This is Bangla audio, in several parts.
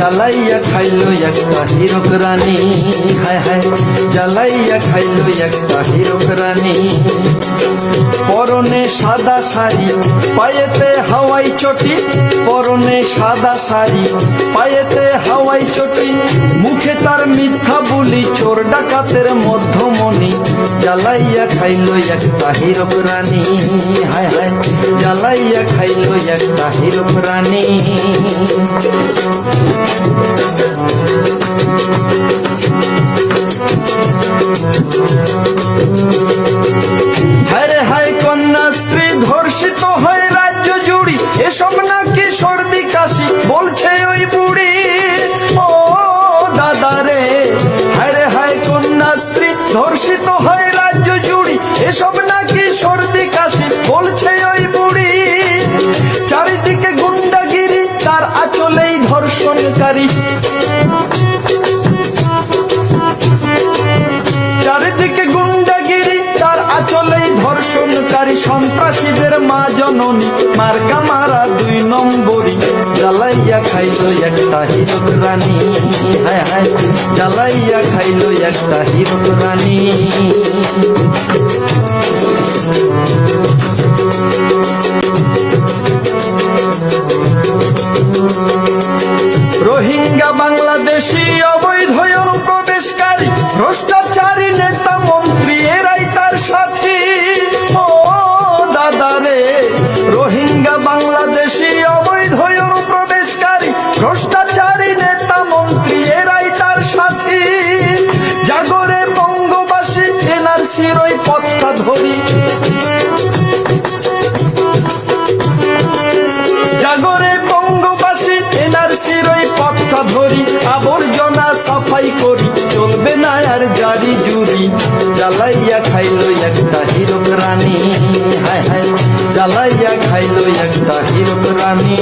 জ্বালাইয়া খাইলো একটা হিরক রানী। হায় হায় জ্বালাইয়া খাইলো একটা হিরক রানী। পরনে সাদা শাড়ি, পায়েতে হাওয়াই চটি। পরনে সাদা শাড়ি, পায়েতে হাওয়াই চটি। মুখে তার মিথ্যা বলি, চোর ডাকাতের মধ্যমণি। জ্বালাইয়া খাইলো একটা তাহির রানী হায় হায় জ্বালাইয়া খাইলো একটা তাহির রানী মার্কা মারা দুই নম্বরি জ্বালাইয়া খাইলো একটা হিরক রানী। হায় হায়, জ্বালাইয়া খাইলো একটা হিরক রানী। এনআরসির পথটা ধরি, আবর্জনা সাফাই করি। চলবে না আর জারি জুরি জ্বালাইয়া খাইল একটা হিরক রানী। হায় হায়, জ্বালাইয়া খাইল একটা হিরক রানী।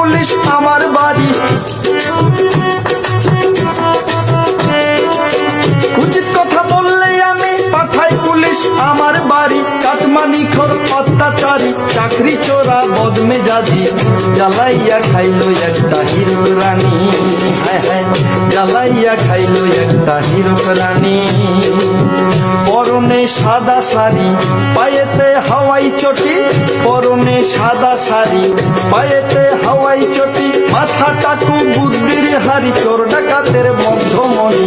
পুলিশ আমার বাড়ি। উচিত কথা বললেই আমি পাঠাই পুলিশ আমার বাড়ি। কাটমানি খোর অত্যাচারী, চাকরি চোরা বদমেজাজি। জ্বালাইয়া খাইলো একটা হিরক রানী। জ্বালাইয়া খাইলো একটা হিরক রানী। পরনে সাদা শাড়ি পায়েতে হাওয়াই চটি পরনে সাদা শাড়ি পায়েতে হাওয়াই চটি মাথা টাকু বুদ্ধির হারি চোর ডাকাতের মধ্যমণি।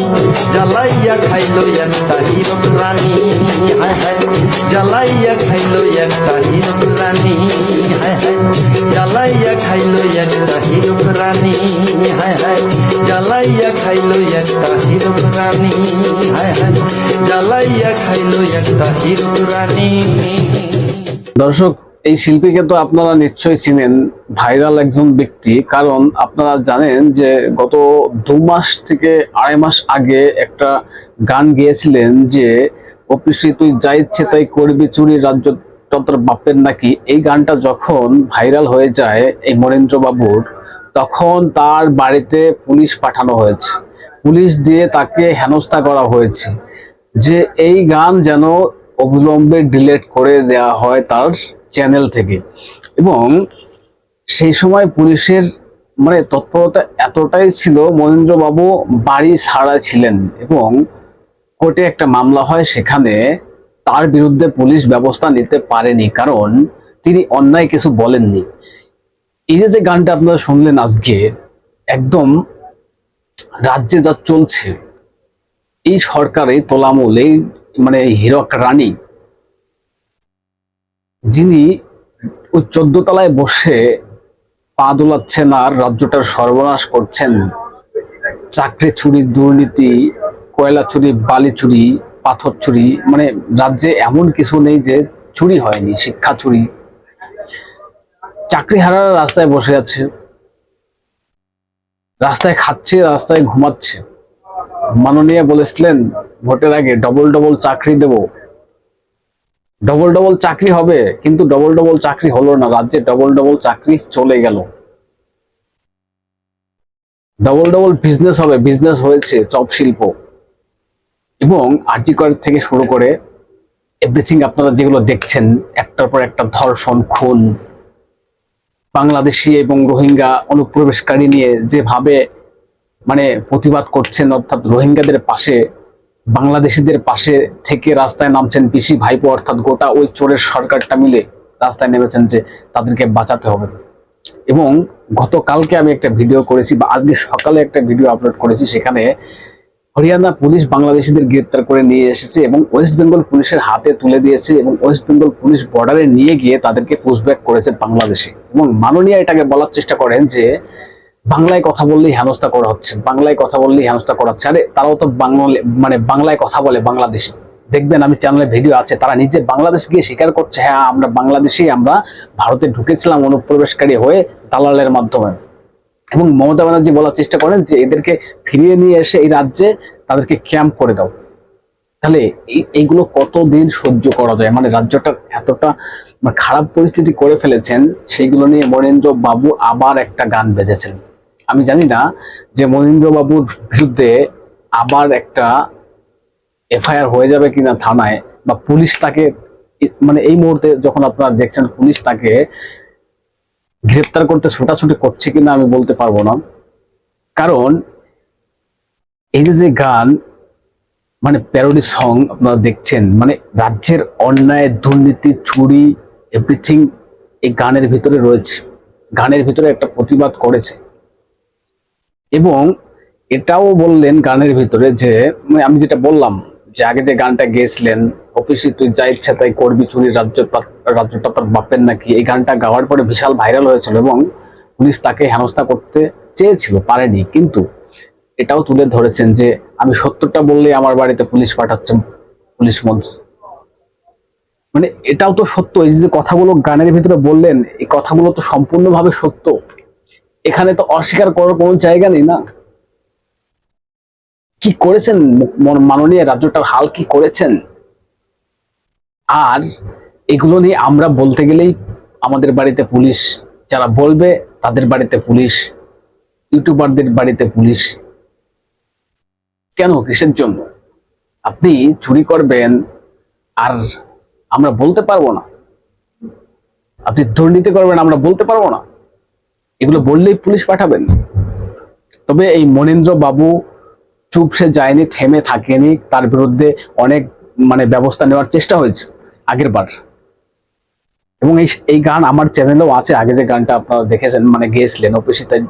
জ্বালাইয়া খাইলো একটা হিরক রানী। হায় হায়, জ্বালাইয়া খাইলো একটা হিরক রানী। হায় হায়, জ্বালাইয়া খাইলো একটা হিরক রানী। হায় হায়, জ্বালাইয়া খাইলো একটা হিরক রানী। হায় হায়, জ্বালাইয়া খাইলো একটা হিরক রানী। দর্শক এই শিল্পীকে তো আপনারা নিশ্চয়ই চিনেন, ভাইরাল একজন ব্যক্তি। কারণ আপনারা জানেন যে গত দু মাস থেকে আড়াই মাস আগে একটা গান গেয়েছিলেন যে অফিসে তুই যা ইচ্ছে তাই করবি, চুরি রাজ্য তন্ত্র বাপের নাকি। এই গানটা যখন ভাইরাল হয়ে যায় এই মনীন্দ্র বাবুর তখন তার বাড়িতে পুলিশ পাঠানো হয়েছে। পুলিশ দিয়ে তাকে হেনস্থা করা হয়েছে যে, এই গান যেন অবিলম্বে ডিলেট করে দেওয়া হয় তার চ্যানেল থেকে। এবং সেই সময় পুলিশের মানে তৎপরতা এতটাই ছিল, মহেন্দ্রবাবু বাড়ি ছাড়া ছিলেন এবং কোর্টে একটা মামলা হয় সেখানে তার বিরুদ্ধে পুলিশ ব্যবস্থা নিতে পারেনি কারণ তিনি অন্যায় কিছু বলেননি। এই যে যে গানটা আপনারা শুনলেন আজকে, একদম রাজ্যে যা চলছে, এই সরকারে তোলামূল এই মানে হীরক রানী যিনি ওই চোদ্দ তলায় বসে পা দোলাচ্ছেন আর রাজ্যটার সর্বনাশ করছেন, চাকরি চুরি, দুর্নীতি, কয়লা চুরি, বালি চুরি, পাথর চুরি মানে রাজ্যে এমন কিছু নেই যে চুরি হয়নি, শিক্ষা চুরি। চাকরি হারারা রাস্তায় বসে আছে, রাস্তায় খাচ্ছে, রাস্তায় ঘুমাচ্ছে। মাননীয় বলেছিলেন, ভোটের আগে ডবল ডবল চাকরি দেব। ডবল ডবল চাকরি হবে, কিন্তু ডবল ডবল চাকরি হলো না, রাজ্যে ডবল ডবল চাকরি চলে গেল। ডবল ডবল বিজনেস হবে বিজনেস হয়েছে চপ শিল্প। এবং আর্জিকর থেকে শুরু করে এভরিথিং আপনারা যেগুলো দেখছেন, একটার পর একটা ধর্ষণ, খুন, বাংলাদেশি এবং রোহিঙ্গা অনুপ্রবেশকারী নিয়ে যেভাবে মানে প্রতিবাদ করছেন, অর্থাৎ রোহিঙ্গাদের পাশে বাংলাদেশিদের পাশে থেকে রাস্তায় নামছেন পিসি ভাইপো, অর্থাৎ গোটা ওই চোরের সরকারটা মিলে রাস্তায় নেমেছেন যে তাদেরকে বাঁচাতে হবে। এবং গতকালকে আমি একটা ভিডিও করেছি, বা আজকে সকালে একটা ভিডিও আপলোড করেছি, সেখানে হরিয়ানা পুলিশ বাংলাদেশিদের গ্রেপ্তার করে নিয়ে এসেছে এবং ওয়েস্ট বেঙ্গল পুলিশের হাতে তুলে দিয়েছে এবং ওয়েস্ট বেঙ্গল পুলিশ বর্ডারে নিয়ে গিয়ে তাদেরকে পুশব্যাক করেছে বাংলাদেশে। এবং মাননীয় এটাকে বলার চেষ্টা করেন যে বাংলায় কথা বললেই হেনস্থা করা হচ্ছে। বাংলায় কথা বললেই হেনস্থা করা হচ্ছে। আরে, তারাও তো বাংলা মানে বাংলায় কথা বলে বাংলাদেশি। দেখবেন আমি চ্যানেলে ভিডিও আছে, তারা নিজে বাংলাদেশ গিয়ে স্বীকার করছে হ্যাঁ আমরা বাংলাদেশি আমরা ভারতে ঢুকেছিলাম অনুপ্রবেশকারী হয়ে দালালের মাধ্যমে। এবং মমতা ব্যানার্জি বলার চেষ্টা করেন যে, এদেরকে ফিরিয়ে নিয়ে এসে এই রাজ্যে তাদেরকে ক্যাম্প করে দাও। তাহলে এই- এইগুলো কতদিন সহ্য করা যায়? মানে রাজ্যটা এতটা মানে খারাপ পরিস্থিতি করে ফেলেছেন, সেইগুলো নিয়ে মনীন্দ্র বাবু আবার একটা গান বেঁধেছেন। আমি জানি না যে মনীন্দ্র বাবুর বিরুদ্ধে আবার একটা এফআইআর হয়ে যাবে কিনা থানায়, বা পুলিশ তাকে মানে এই মুহূর্তে যখন আপনারা দেখছেন পুলিশ তাকে গ্রেপ্তার করতে ছোটাছুটি করছে কিনা আমি বলতে পারব না। কারণ এই যে যে গান মানে প্যারোডি সং আপনারা দেখছেন মানে রাজ্যের অন্যায়, দুর্নীতি, চুরি এভরিথিং এই গানের ভিতরে রয়েছে। গানের ভিতরে একটা প্রতিবাদ করেছে। এবং এটাও বললেন গানের ভিতরে যে মানে আমি যেটা বললাম যে আগে যে গানটা গেয়েছিলেন, অফিসে তুই যা ইচ্ছা তাই করবি, চুরি রাজ্য রাজ্যটা তার বাপের নাকি, এই গানটা গাওয়ার পরে বিশাল ভাইরাল হয়েছিল এবং পুলিশ তাকে হেনস্থা করতে চেয়েছিল, পারেনি। কিন্তু এটাও তুলে ধরেছেন যে, আমি সত্যটা বললে আমার বাড়িতে পুলিশ পাঠাচ্ছেন, পুলিশ মন্ত্রী। মানে এটাও তো সত্য, এই যে কথাগুলো গানের ভিতরে বললেন, এই কথাগুলো তো সম্পূর্ণভাবে সত্য। এখানে তো অস্বীকার করার কোনো জায়গা নেই না। কি করেছেন মাননীয় রাজ্যটার হাল কি করেছেন? আর এগুলো নিয়ে আমরা বলতে গেলেই আমাদের বাড়িতে পুলিশ, যারা বলবে তাদের বাড়িতে পুলিশ, ইউটিউবারদের বাড়িতে পুলিশ। কেন কিসের জন্য? আপনি চুরি করবেন আর আমরা বলতে পারব না। আপনি দুর্নীতি করবেন, আমরা বলতে পারব না। এগুলো বললেই পুলিশ পাঠাবেন। তবে এই মনেন্দ্র বাবু চুপসে যায়নি, থেমে থাকেনি, তার বিরুদ্ধে অনেক মানে ব্যবস্থা নেওয়ার চেষ্টা হয়েছে আগের বার। এবং এই গান আমার চ্যানেলেও আছে, আগে যে গানটা আপনারা দেখেছেন মানে গেয়েছিলেন অফিসে, তাই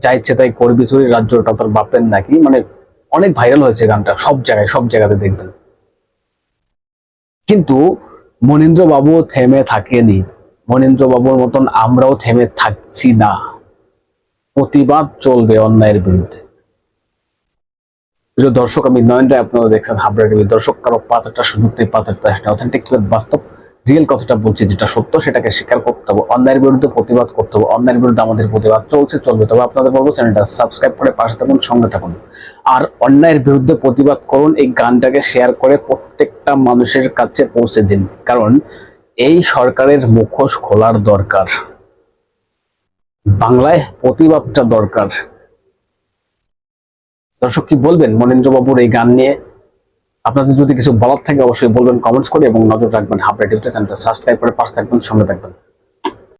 যা ইচ্ছে তাই করবি, চুরি রাজ্যটা তোর বাপের নাকি মানে অনেক ভাইরাল হয়েছে গানটা, সব জায়গায়, সব জায়গাতে দেখবেন। কিন্তু মনীন্দ্র বাবু থেমে থাকেনি মনীন্দ্র বাবুর মতন আমরাও থেমে থাকছি না। প্রতিবাদ চলবে অন্যায়ের বিরুদ্ধে। দর্শক, আমি নয়ন রায় আপনারা দেখছেন হাবড়া টিভি। দর্শক, কারও পাঁচ একটা সুযোগ নেই পাঁচ একটা অথেন্টিক বাস্তব রিয়েল কথাটা বলছি যেটা সত্য, সেটাকে স্বীকার করতে হবে। অন্যায়ের বিরুদ্ধে প্রতিবাদ করতে হবে। অন্যায়ের বিরুদ্ধে আমাদের প্রতিবাদ চলছে, চলবে। তবে আপনাদের বলব, চ্যানেলটা সাবস্ক্রাইব করে পাশে থাকুন, সঙ্গে থাকুন। আর অন্যায়ের বিরুদ্ধে প্রতিবাদ করুন, এই গানটাকে শেয়ার করে প্রত্যেকটা মানুষের কাছে পৌঁছে দিন। কারণ এই সরকারের মুখোশ খোলার দরকার। বাংলায় প্রতিবাদটা দরকার। দর্শক কি বলবেন? মনেন্দ্রবাবুর এই গান নিয়ে আপনাদের যদি কিছু বলার থাকে, অবশ্যই বলবেন কমেন্টস করে এবং নজর রাখবেন। হাফ রেডিও চ্যানেলটা সাবস্ক্রাইব করে পাশে থাকবেন, সঙ্গে থাকবেন।